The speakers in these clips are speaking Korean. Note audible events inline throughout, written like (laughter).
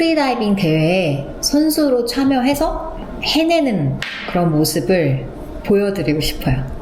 프리다이빙 대회에 선수로 참여해서 해내는 그런 모습을 보여드리고 싶어요.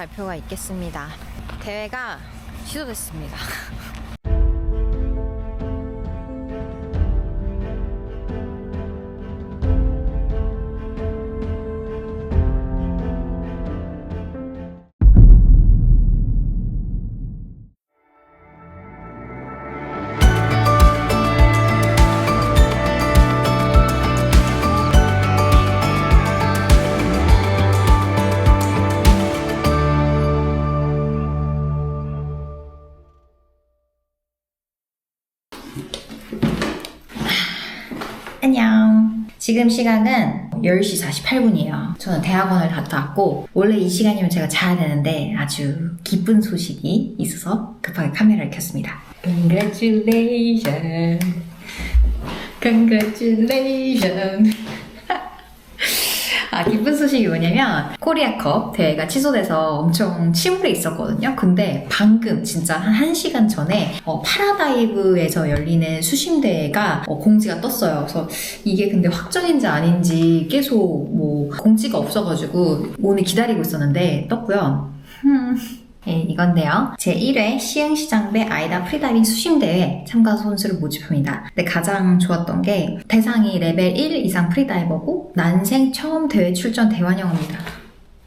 발표가 있겠습니다. 대회가 취소됐습니다. (laughs) 지금 시간은 10시 48분이에요. 저는 대학원을 갔다 왔고, 원래 이 시간이면 제가 자야 되는데 아주 기쁜 소식이 있어서 급하게 카메라를 켰습니다. Congratulations. Congratulations. 아, 기쁜 소식이 뭐냐면, 코리아컵 대회가 취소돼서 엄청 침울해 있었거든요. 근데 방금, 진짜 한 1시간 전에, 어, 파라다이브에서 열리는 수심 대회가 어, 공지가 떴어요. 그래서 이게 근데 확정인지 아닌지 계속 뭐, 공지가 없어가지고 오늘 기다리고 있었는데, 떴고요. 음. 네, 이건데요. 제1회 시흥시장대 아이다 프리다이빙 수심대회 참가 선수를 모집합니다. 근데 가장 좋았던 게 대상이 레벨 1 이상 프리다이버고 난생 처음 대회 출전 대환영입니다.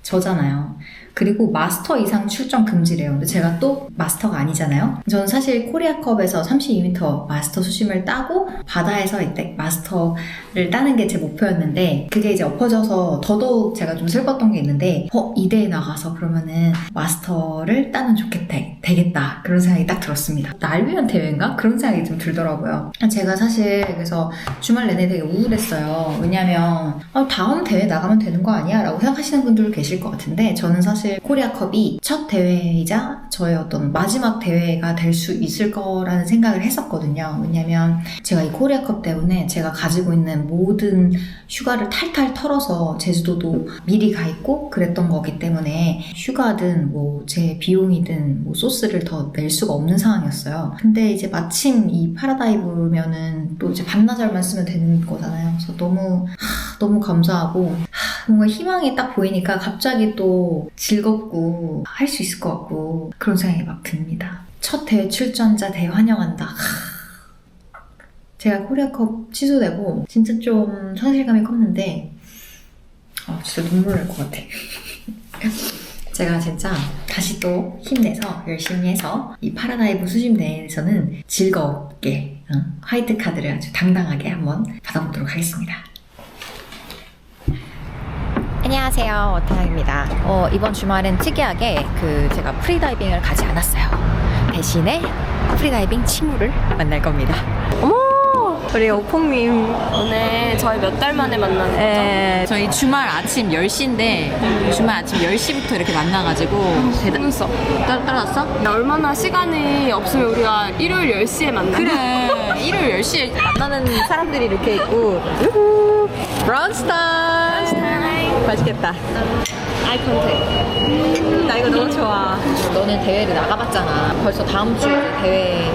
저잖아요. 그리고 마스터 이상 출전 금지래요. 근데 제가 또 마스터가 아니잖아요. 저는 사실 코리아컵에서 32m 마스터 수심을 따고 바다에서 이때 마스터를 따는 게 제 목표였는데 그게 이제 엎어져서 더더욱 제가 좀 슬펐던 게 있는데 어, 이 대회 나가서 그러면은 마스터를 따면 좋겠다, 되겠다. 그런 생각이 딱 들었습니다. 날 위한 대회인가? 그런 생각이 좀 들더라고요. 제가 사실 그래서 주말 내내 되게 우울했어요. 왜냐면 아, 다음 대회 나가면 되는 거 아니야? 라고 생각하시는 분들 계실 것 같은데 저는 사실 코리아컵이 첫 대회이자 저의 어떤 마지막 대회가 될 수 있을 거라는 생각을 했었거든요. 왜냐면 제가 이 코리아컵 때문에 제가 가지고 있는 모든 휴가를 탈탈 털어서 제주도도 미리 가 있고 그랬던 거기 때문에 휴가든 뭐 제 비용이든 뭐 소스를 더 낼 수가 없는 상황이었어요. 근데 이제 마침 이 파라다이브면은 또 이제 반나절만 쓰면 되는 거잖아요. 그래서 너무 하, 너무 감사하고 하, 뭔가 희망이 딱 보이니까 갑자기 또 즐겁고 할 수 있을 것 같고 그런 생각이 막 듭니다. 첫 대회 출전자 대환영한다. 하. 제가 코리아컵 취소되고 진짜 좀 상실감이 컸는데 아 진짜 눈물 날 것 같아. (laughs) 제가 진짜 다시 또 힘내서 열심히 해서 이 파라다이브 수심대회에서는 즐겁게 응, 화이트 카드를 아주 당당하게 한번 받아보도록 하겠습니다. 안녕하세요, 어타입니다. 어, 이번 주말은 특이하게 그 제가 프리다이빙을 가지 않았어요. 대신에 프리다이빙 친구를 만날 겁니다. 우리 오콩님 오늘 저희 몇 달 만에 만나는 거죠? 네, 저희 주말 아침 10시인데 주말 아침 10시부터 이렇게 만나가지고 대단... 눈썹 떨, 떨어졌어? 얼마나 시간이 없으면 우리가 일요일 10시에 만나 그래 일요일 10시에 만나는 사람들이 이렇게 있고 브라운스타인 맛있겠다. 아이 컨택 나 이거 너무 좋아. 너는 대회를 나가봤잖아. 벌써 다음 주에 대회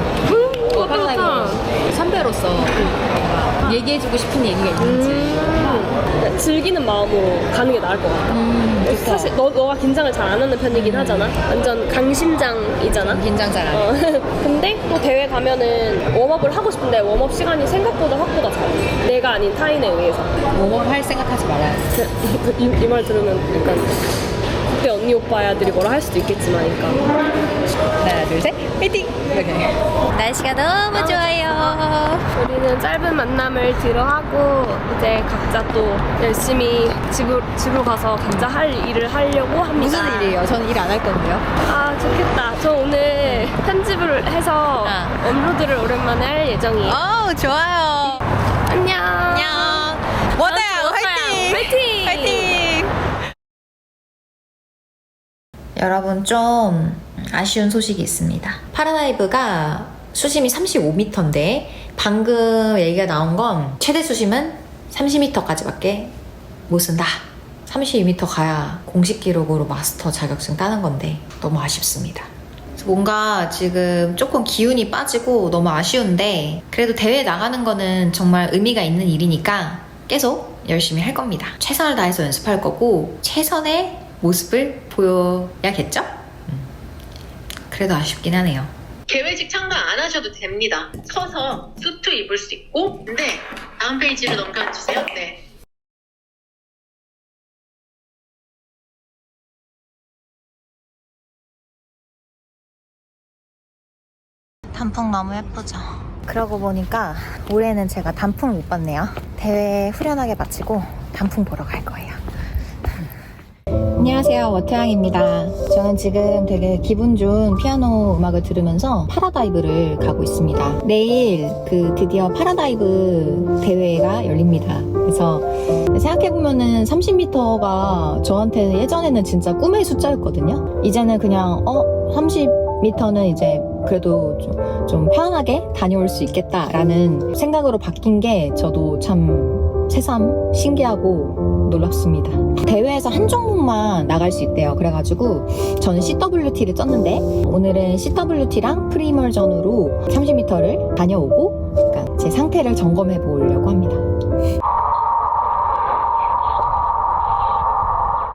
좋다, 파라다이브 선배로서 뭔가 얘기해주고 싶은 얘기가 있는지. 음, 즐기는 마음으로 가는 게 나을 것 같아. 음. 사실 너, 너가 긴장을 잘 안 하는 편이긴 하잖아. 완전 강심장이잖아. 긴장 잘 안 해. 어, (laughs) 근데 또 대회 가면은 웜업을 하고 싶은데 웜업 시간이 생각보다 확보가 잘. 내가 아닌 타인에 의해서. 웜업 할 생각하지 말아요. (laughs) 이말 들으면 약간 그때 언니 오빠야들이 뭐라 할 수도 있겠지만, 그러니까. 하나, 둘, 셋, 화이팅! 이렇게. 날씨가 너무 좋아요. 우리는 짧은 만남을 뒤로 하고 이제 각자 또 열심히 집으로, 집으로 가서 각자 할 일을 하려고 합니다. 무슨 일이에요? 저는 일 안 할 건데요. 아 좋겠다. 저 오늘 편집을 해서 아. 업로드를 오랜만에 할 예정이에요. 어우, 좋아요. 안녕. 안녕. 여러분 좀 아쉬운 소식이 있습니다. 파라다이브가 수심이 35m인데 방금 얘기가 나온 건 최대 수심은 30m까지밖에 못 쓴다. 32m 가야 공식 기록으로 마스터 자격증 따는 건데 너무 아쉽습니다. 뭔가 지금 조금 기운이 빠지고 너무 아쉬운데 그래도 대회 나가는 거는 정말 의미가 있는 일이니까 계속 열심히 할 겁니다. 최선을 다해서 연습할 거고 최선의 모습을 보여야겠죠? 음. 그래도 아쉽긴 하네요. 개회식 참가 안 하셔도 됩니다. 서서 수트 입을 수 있고. 근데 다음 페이지로 넘겨주세요. 네. 단풍 너무 예쁘죠? 그러고 보니까 올해는 제가 단풍을 못 봤네요. 대회 후련하게 마치고 단풍 보러 갈 거예요. 안녕하세요. 워트양입니다. 저는 지금 되게 기분 좋은 피아노 음악을 들으면서 파라다이브를 가고 있습니다. 내일 그 드디어 파라다이브 대회가 열립니다. 그래서 생각해보면은 30m가 저한테는 예전에는 진짜 꿈의 숫자였거든요. 이제는 그냥 어 30m는 이제 그래도 좀, 좀 편하게 다녀올 수 있겠다라는 생각으로 바뀐 게 저도 참 새삼 신기하고 놀랍습니다. 대회에서 한 종목만 나갈 수 있대요. 그래가지고 저는 CWT를 쪘는데 오늘은 CWT랑 프리멀전으로 30m를 다녀오고 그러니까 제 상태를 점검해 보려고 합니다.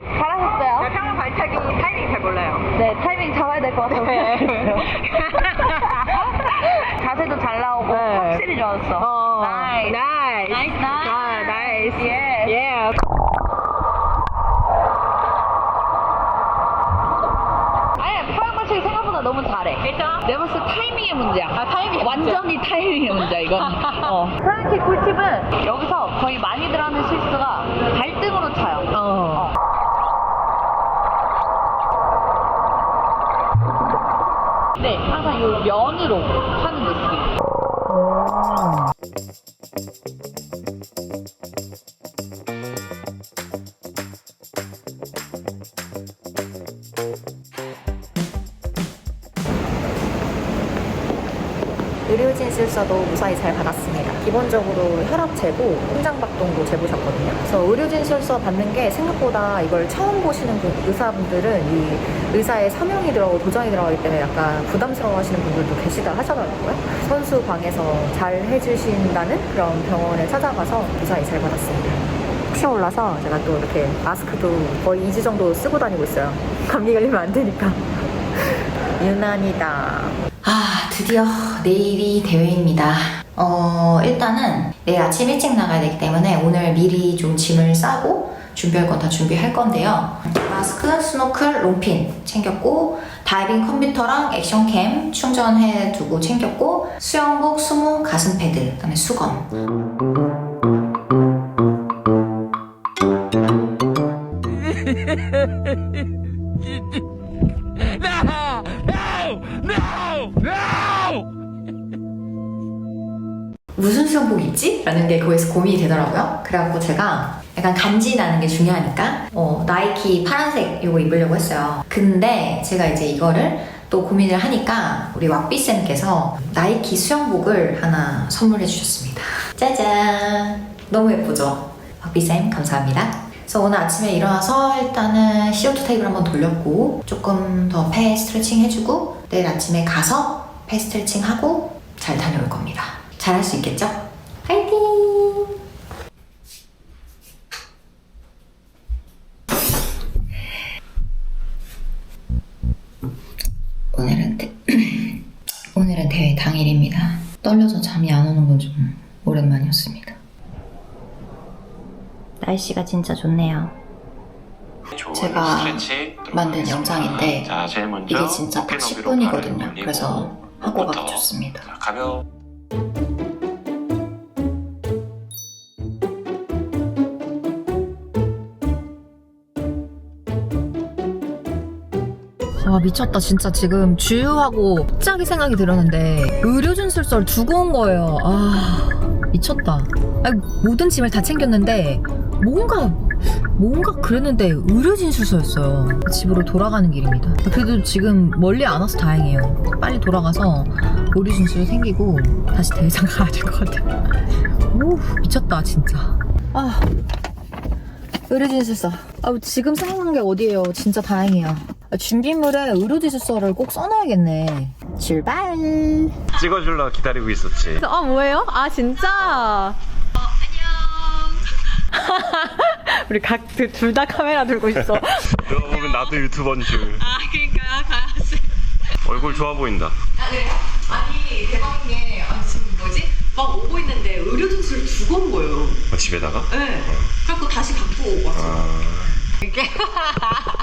잘하셨어요? 평균 발차기 타이밍 잘 몰라요. 네, 타이밍 잡아야 될 것 같아요. 자세도 잘 나오고 확실히 좋았어. 나이스. 나이스. 나이스. 아, 나이스. 예. 예. 아니 포양 맞추기 생각보다 너무 잘해. 그죠? 내가 봤을 때 타이밍의 문제야. 아 타이밍 완전히 타 이건. (laughs) 어. 프랑키 꿀팁은 여기서 거의 많이들 하는 실수가 발등으로 차요. 의료진술서도 무사히 잘 받았습니다. 기본적으로 혈압 재고, 심장박동도 재보셨거든요. 그래서 의료진술서 받는 게 생각보다 이걸 처음 보시는 분, 의사분들은 이 의사의 사명이 들어가고 도장이 들어가기 때문에 약간 부담스러워 하시는 분들도 계시다 하시더라고요. 선수 방에서 잘 해주신다는 그런 병원에 찾아가서 무사히 잘 받았습니다. 혹시 올라서 제가 또 이렇게 마스크도 거의 2주 정도 쓰고 다니고 있어요. 감기 걸리면 안 되니까. (laughs) 유난이다. 아, 드디어 내일이 대회입니다. 어, 일단은 내일 아침 일찍 나가야 되기 때문에 오늘 미리 좀 짐을 싸고 준비할 건 다 준비할 건데요. 마스크, 스노클, 롱핀 챙겼고, 다이빙 컴퓨터랑 액션캠 충전해 두고 챙겼고, 수영복, 수모, 가슴 패드, 그다음에 수건. 라는 게 거기서 고민이 되더라고요. 그래갖고 제가 약간 간지 나는 게 중요하니까 어, 나이키 파란색 이거 입으려고 했어요. 근데 제가 이제 이거를 또 고민을 하니까 우리 왁비쌤께서 나이키 수영복을 하나 선물해 주셨습니다. (laughs) 짜잔! 너무 예쁘죠? 왁비쌤 감사합니다. 그래서 오늘 아침에 일어나서 일단은 CO2 테이블 한번 돌렸고 조금 더 폐 스트레칭 해주고 내일 아침에 가서 폐 스트레칭 하고 잘 다녀올 겁니다. 잘 할 수 있겠죠? 화이팅! 오늘은 대... 오늘은 대회 당일입니다. 떨려서 잠이 안 오는 건 좀 오랜만이었습니다. 날씨가 진짜 좋네요. 제가 만든 영상인데 자, 제일 먼저 이게 진짜 딱 어깨 너비로 10분이거든요. 발을 올리고 그래서 하고 가기. 좋습니다. 자, 가벼워. 아 미쳤다 진짜 지금 주유하고 갑자기 생각이 들었는데 의료진술서를 두고 온 거예요 아 미쳤다 아니, 모든 짐을 다 챙겼는데 뭔가 뭔가 그랬는데 의료진술서였어요. 집으로 돌아가는 길입니다. 그래도 지금 멀리 안 와서 다행이에요. 빨리 돌아가서 의료진술 생기고 다시 대회장 가야 될 것 같아요. 오 미쳤다 진짜. 아 의료진술서 아, 지금 생각난 게 어디예요? 진짜 다행이야 아, 준비물에 의료진술서를 꼭 써놔야겠네. 출발! 찍어줄라 기다리고 있었지. 아 뭐예요? 아 진짜? 안녕 (laughs) 우리 각 둘 다 카메라 들고 있어 (laughs) 너 보면 나도 유튜버인 줄. 아, 그러니까요. 가야지. 얼굴 좋아 보인다. 아니 대박인 게 아, 지금 뭐지? 막 오고 있는데 의료진술을 두고 온 거예요. 어, 집에다가? 네. 그래갖고 다시 갖고 오고 왔어요. 아, 저는 (laughs)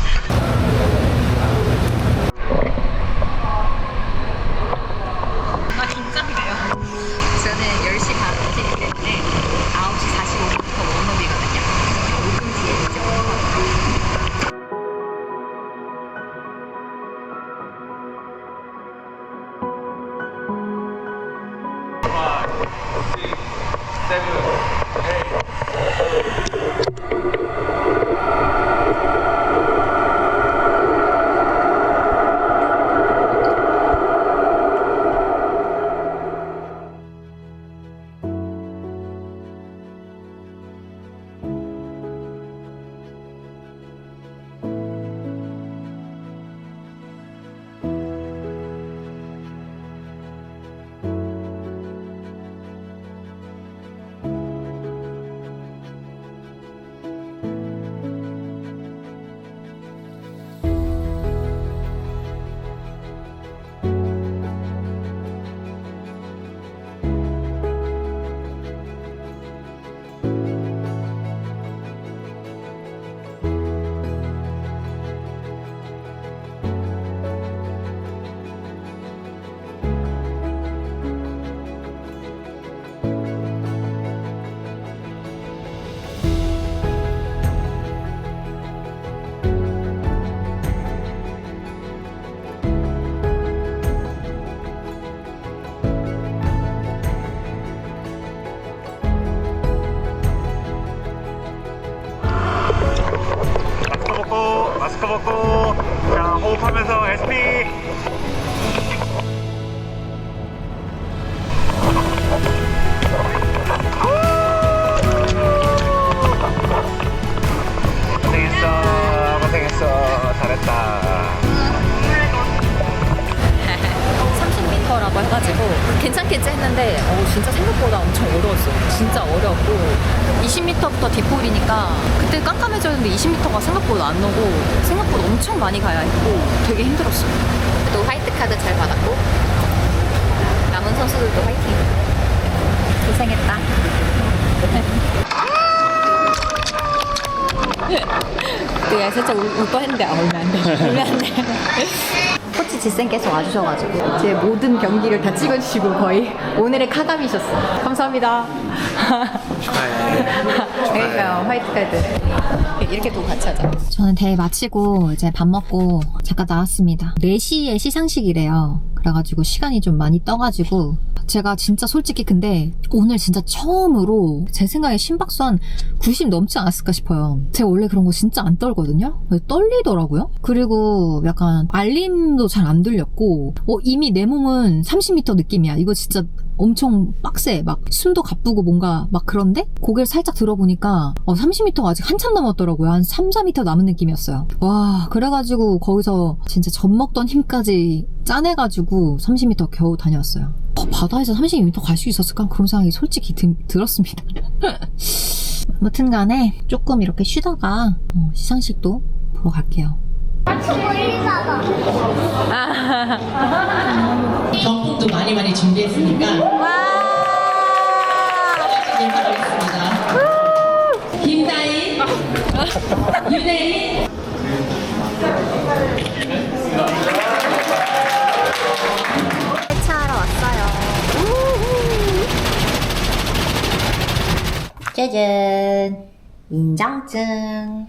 호흡하면서 SP. 고생했어, 고생했어. 잘했다. 30m라고 해가지고 괜찮겠지 했는데 어, 진짜 생각보다 엄청 어려웠어요. 진짜 어렵고 20m부터 뒷볼이니까 그때 깜깜해졌는데 20m가 생각보다 안 나고 생각보다 엄청 많이 가야 했고 되게 힘들었어요. 또 화이트 카드 잘 받았고 남은 선수들도 화이팅. 고생했다. (laughs) 그 살짝 울, 울 뻔했는데 아 울면 안 돼. (laughs) 울면 안 돼. 지쌤께서 와주셔가지고 제 모든 경기를 다 찍어주시고 거의 오늘의 카담이셨어. 감사합니다. 그러니까요 화이트 카드. 이렇게 또 같이 하자. 저는 대회 마치고 이제 밥 먹고 잠깐 나왔습니다. 4시에 시상식이래요. 그래가지고 시간이 좀 많이 떠가지고 제가 진짜 솔직히 근데 오늘 진짜 처음으로 제 생각에 심박수 한90 넘지 않았을까 싶어요. 제가 원래 그런 거 진짜 안 떨거든요. 떨리더라고요. 그리고 약간 알림도 잘 안 들렸고 어, 이미 내 몸은 30m 느낌이야. 이거 진짜 엄청 빡세. 막 숨도 가쁘고 뭔가 막 그런데 고개를 살짝 들어보니까 어, 30m가 아직 한참 남았더라고요. 한 3, 4m 남은 느낌이었어요. 와 그래가지고 거기서 진짜 젖먹던 힘까지 짜내가지고 30m 겨우 다녀왔어요. 어, 바다에서 32m 갈 수 있었을까? 그런 생각이 솔직히 드- 들었습니다. (laughs) 아무튼 간에 조금 이렇게 쉬다가 어, 시상식도 보러 갈게요. (laughs) 경품도 많이 많이 준비했으니까 하나씩 인사드리겠습니다. 김다인, 유대인, 짜잔. 인정증.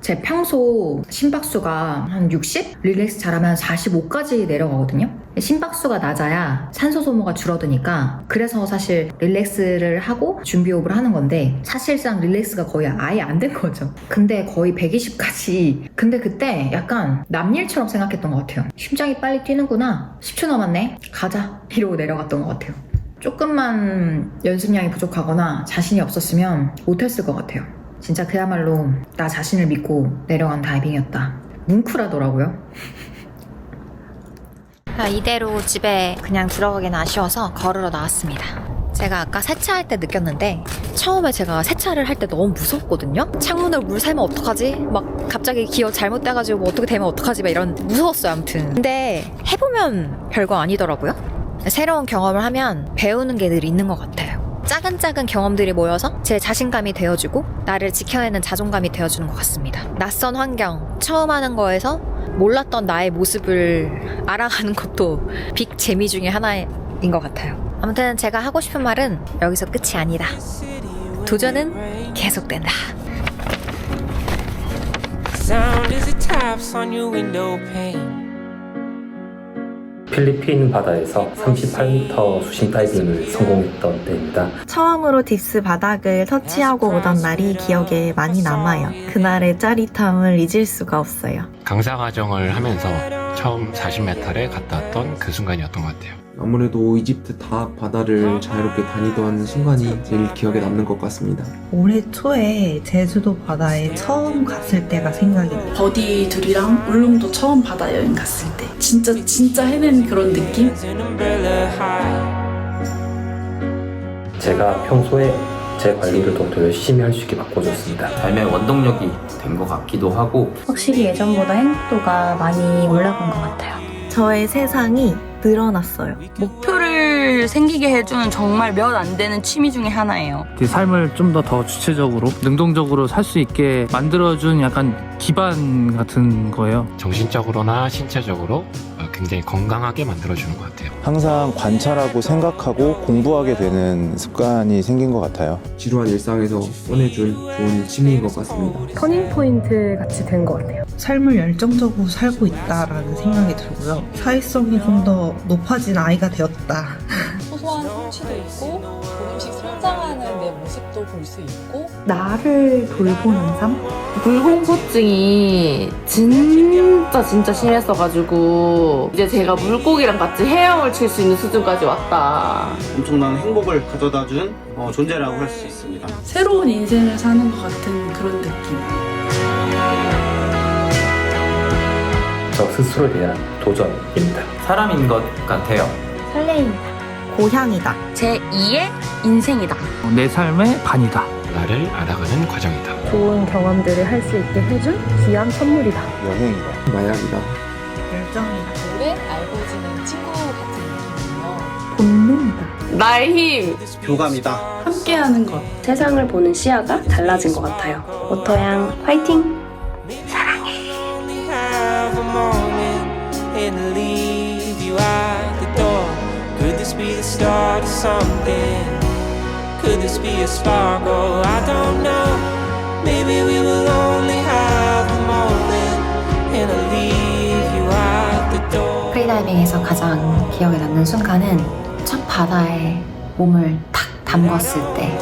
제 평소 심박수가 한 60? 릴렉스 잘하면 45까지 내려가거든요. 심박수가 낮아야 산소 소모가 줄어드니까 그래서 사실 릴렉스를 하고 준비 호흡을 하는 건데 사실상 릴렉스가 거의 아예 안 된 거죠. 근데 거의 120까지 근데 그때 약간 남일처럼 생각했던 것 같아요. 심장이 빨리 뛰는구나. 10초 남았네. 가자. 이러고 내려갔던 것 같아요. 조금만 연습량이 부족하거나 자신이 없었으면 못했을 것 같아요. 진짜 그야말로 나 자신을 믿고 내려간 다이빙이었다. 뭉클하더라고요. 아, 이대로 집에 그냥 들어가기는 아쉬워서 걸으러 나왔습니다. 제가 아까 세차할 때 느꼈는데 처음에 제가 세차를 할 때 너무 무섭거든요. 창문으로 물 새면 어떡하지? 막 갑자기 기어 잘못돼가지고 뭐 어떻게 되면 어떡하지? 막 이런 무서웠어요. 아무튼. 근데 해보면 별거 아니더라고요. 새로운 경험을 하면 배우는 게 늘 있는 것 같아요. 작은 작은 경험들이 모여서 제 자신감이 되어주고 나를 지켜내는 자존감이 되어주는 것 같습니다. 낯선 환경, 처음 하는 거에서 몰랐던 나의 모습을 알아가는 것도 빅 재미 중에 하나인 것 같아요. 아무튼 제가 하고 싶은 말은 여기서 끝이 아니다. 도전은 계속된다. Sound as it taps on your window pane. 필리핀 바다에서 38m 수심 다이빙을 성공했던 때입니다. 처음으로 딥스 바닥을 터치하고 오던 날이 기억에 많이 남아요. 그날의 짜릿함을 잊을 수가 없어요. 강사 과정을 하면서 처음 40m를 갔다 왔던 그 순간이었던 것 같아요. 아무래도 이집트 다악 바다를 자유롭게 다니던 순간이 제일 기억에 남는 것 같습니다. 올해 초에 제주도 바다에 처음 갔을 때가 생각이 나요. 버디 둘이랑 울릉도 처음 바다 여행 갔을 때 진짜 진짜 해낸 그런 느낌? 제가 평소에 제 관리를 더, 더 열심히 할 수 있게 바꿔줬습니다. 삶의 원동력이 된 것 같기도 하고 확실히 예전보다 행복도가 많이 올라간 것 같아요. 저의 세상이 늘어났어요. 목표를 생기게 해주는 정말 몇 안 되는 취미 중에 하나예요. 제 삶을 좀 더 더 주체적으로 능동적으로 살 수 있게 만들어준 약간 기반 같은 거예요. 정신적으로나 신체적으로 어, 굉장히 건강하게 만들어주는 것 같아요. 항상 관찰하고 생각하고 공부하게 되는 습관이 생긴 것 같아요. 지루한 일상에서 꺼내줄 좋은 취미인 것 같습니다. 터닝 포인트 같이 된 것 같아요. 삶을 열정적으로 살고 있다라는 생각이 들고요. 사회성이 좀 더 높아진 아이가 되었다. 소소한 성취도 있고 조금씩 성장하는 내 모습도 볼 수 있고 나를 돌보는 삶? 물공포증이 진짜 진짜 심했어가지고 이제 제가 물고기랑 같이 헤엄을 칠 수 있는 수준까지 왔다. 엄청난 행복을 가져다 준 어, 존재라고 할 수 있습니다. 새로운 인생을 사는 것 같은 그런 느낌. 저 스스로에 대한 도전입니다. 사람인 것 같아요. 설레임이다. 고향이다. 제 2의 인생이다. 내 삶의 반이다. 나를 알아가는 과정이다. 좋은 경험들을 할 수 있게 해준 귀한 선물이다. 여행이다. 마약이다. 열정이다. 오래 알고 지낸 친구 같은 느낌이에요. 본능이다. 나의 힘. 교감이다. 함께하는 것. 세상을 보는 시야가 달라진 것 같아요. 오토양 화이팅! And leave you at the door. Could this be the start of something? Could this be a spark? Oh, I don't know. Maybe we will only have a moment and I'll leave you at the door. 프리다이빙 프리다이빙에서 가장 기억에 남는 순간은 첫 바다에 몸을 탁 담궜을 때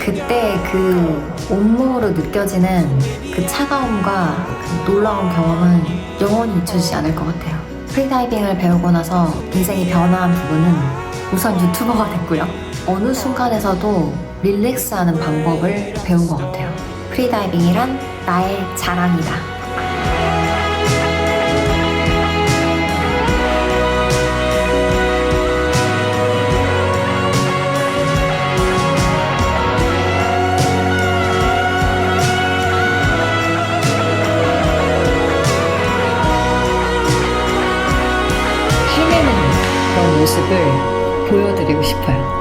그때 그 온몸으로 느껴지는 그 차가움과 그 놀라운 경험은 영원히 잊혀지지 않을 것 같아요. 프리다이빙을 배우고 나서 인생이 변화한 부분은 우선 유튜버가 됐고요. 어느 순간에서도 릴렉스하는 방법을 배운 것 같아요. 프리다이빙이란 나의 자랑이다. 모습을 보여드리고 싶어요.